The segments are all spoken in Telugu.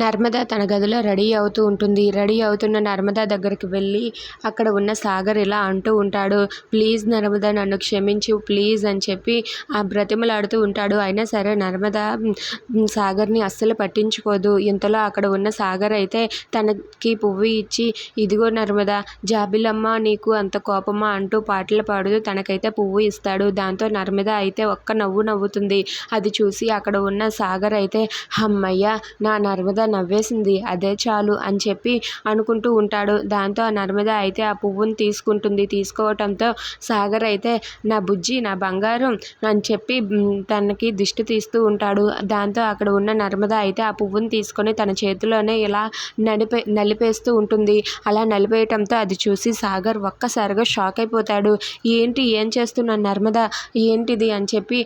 నర్మద తన గదిలో రెడీ అవుతూ ఉంటుంది. రెడీ అవుతున్న నర్మద దగ్గరికి వెళ్ళి అక్కడ ఉన్న సాగర్ ఇలా అంటూ ఉంటాడు ప్లీజ్ నర్మద నన్ను క్షమించు ప్లీజ్ అని చెప్పి ఆ బ్రతిమలాడుతూ ఉంటాడు. అయినా సరే నర్మద సాగర్ని అస్సలు పట్టించుకోదు. ఇంతలో అక్కడ ఉన్న సాగర్ అయితే తనకి పువ్వు ఇచ్చి ఇదిగో నర్మద జాబిలమ్మ నీకు అంత కోపమా అంటూ పాటలు పాడుతూ తనకైతే పువ్వు ఇస్తాడు. దాంతో నర్మద అయితే ఒక్క నవ్వు నవ్వుతుంది. అది చూసి అక్కడ ఉన్న సాగర్ అయితే అమ్మయ్య నా నర్మద నవ్వేసింది. అదే చాలు అని చెప్పి అనుకుంటూ ఉంటాడు. దాంతో ఆ నర్మద అయితే ఆ పువ్వుని తీసుకుంటుంది. తీసుకోవటంతో సాగర్ అయితే నా బుజ్జి నా బంగారం అని చెప్పి తనకి దిష్టి తీస్తూ ఉంటాడు. దాంతో అక్కడ ఉన్న నర్మద అయితే ఆ పువ్వును తీసుకొని తన చేతిలోనే ఇలా నడిపే నలిపేస్తూ ఉంటుంది. అలా నలిపేయటంతో అది చూసి సాగర్ ఒక్కసారిగా షాక్ అయిపోతాడు. ఏంటి ఏం చేస్తున్న నర్మద? ఏంటిది? అని చెప్పి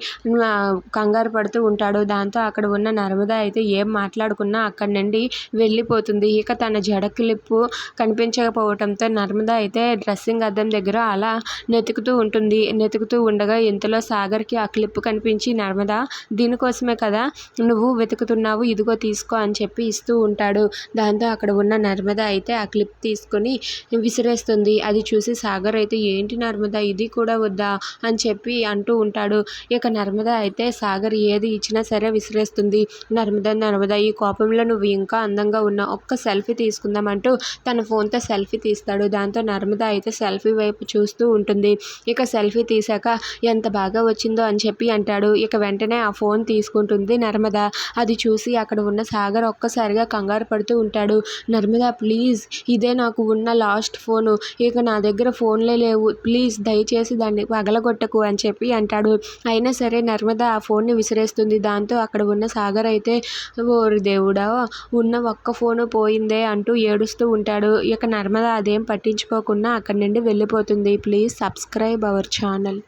కంగారు పడుతూ ఉంటాడు. దాంతో అక్కడ ఉన్న నర్మద అయితే ఏం మాట్లాడుకున్నా అక్కడి నుండి వెళ్ళిపోతుంది. ఇక తన జడ క్లిప్పు కనిపించకపోవడంతో నర్మద అయితే డ్రెస్సింగ్ అద్దం దగ్గర అలా నెతుకుతూ ఉంటుంది. నెతుకుతూ ఉండగా ఇంతలో సాగర్కి ఆ క్లిప్ కనిపించి నర్మద దీనికోసమే కదా నువ్వు వెతుకుతున్నావు? ఇదిగో తీసుకో అని చెప్పి ఇస్తూ ఉంటాడు. దాంతో అక్కడ ఉన్న నర్మద అయితే ఆ క్లిప్ తీసుకొని విసిరేస్తుంది. అది చూసి సాగర్ అయితే ఏంటి నర్మద ఇది కూడా వద్దా? అని చెప్పి అంటూ ఉంటాడు. ఇక నర్మద అయితే సాగర్ ఏది ఇచ్చినా సరే విసిరేస్తుంది. నర్మద నర్మద ఈ కోపంలో నువ్వు ఇంకా అందంగా ఉన్న ఒక్క సెల్ఫీ తీసుకుందాం అంటూ తన ఫోన్తో సెల్ఫీ తీస్తాడు. దాంతో నర్మద అయితే సెల్ఫీ వైపు చూస్తూ ఉంటుంది. ఇక సెల్ఫీ తీసాక ఎంత బాగా వచ్చిందో అని చెప్పి అంటాడు. ఇక వెంటనే ఆ ఫోన్ తీసుకుంటుంది నర్మద. అది చూసి అక్కడ ఉన్న సాగర్ ఒక్కసారిగా కంగారు పడుతూ ఉంటాడు. నర్మద ప్లీజ్ ఇదే నాకు ఉన్న లాస్ట్ ఫోను. ఇక నా దగ్గర ఫోన్లే లేవు. ప్లీజ్ దయచేసి దాన్ని పగలగొట్టకు అని చెప్పి అంటాడు. అయినా సరే నర్మద ఆ ఫోన్ని విసిరేస్తుంది. దాంతో అక్కడ ఉన్న సాగర్ అయితే ఓరి దేవుడా ఉన్న ఒక్క ఫోను పోయిందే అంటూ ఏడుస్తూ ఉంటాడు. ఇక నర్మద అదేం పట్టించుకోకుండా అక్కడి నుండి వెళ్ళిపోతుంది. Please subscribe our channel.